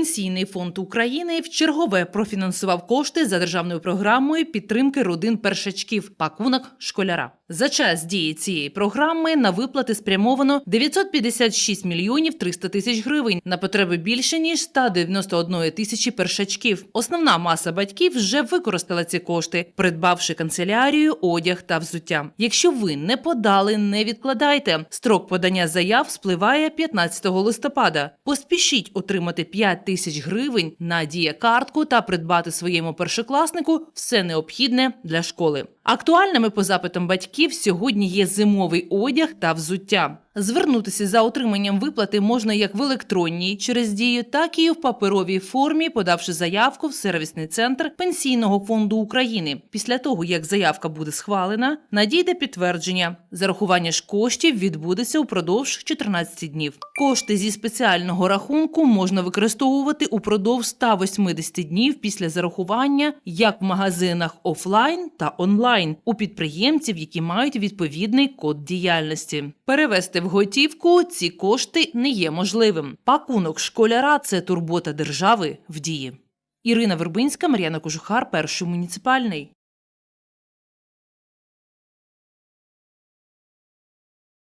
Пенсійний фонд України вчергове профінансував кошти за державною програмою підтримки родин першачків пакунок школяра. За час дії цієї програми на виплати спрямовано 956 мільйонів 300 тисяч гривень на потреби більше ніж 191 тисячі першачків. Основна маса батьків вже використала ці кошти, придбавши канцелярію, одяг та взуття. Якщо ви не подали, не відкладайте. Строк подання заяв спливає 15 листопада. Поспішіть отримати 5 тисяч гривень на дієкартку та придбати своєму першокласнику все необхідне для школи. Актуальними по запитам батьків сьогодні є зимовий одяг та взуття. Звернутися за отриманням виплати можна як в електронній через дію, так і в паперовій формі, подавши заявку в сервісний центр Пенсійного фонду України. Після того, як заявка буде схвалена, надійде підтвердження. Зарахування ж коштів відбудеться упродовж 14 днів. Кошти зі спеціального рахунку можна використовувати упродовж 180 днів після зарахування як в магазинах офлайн та онлайн у підприємців, які мають відповідний код діяльності. Перевести в готівку ці кошти не є можливим. Пакунок школяра це турбота держави в дії. Ірина Вербинська, Мар'яна Кожухар, перший муніципальний.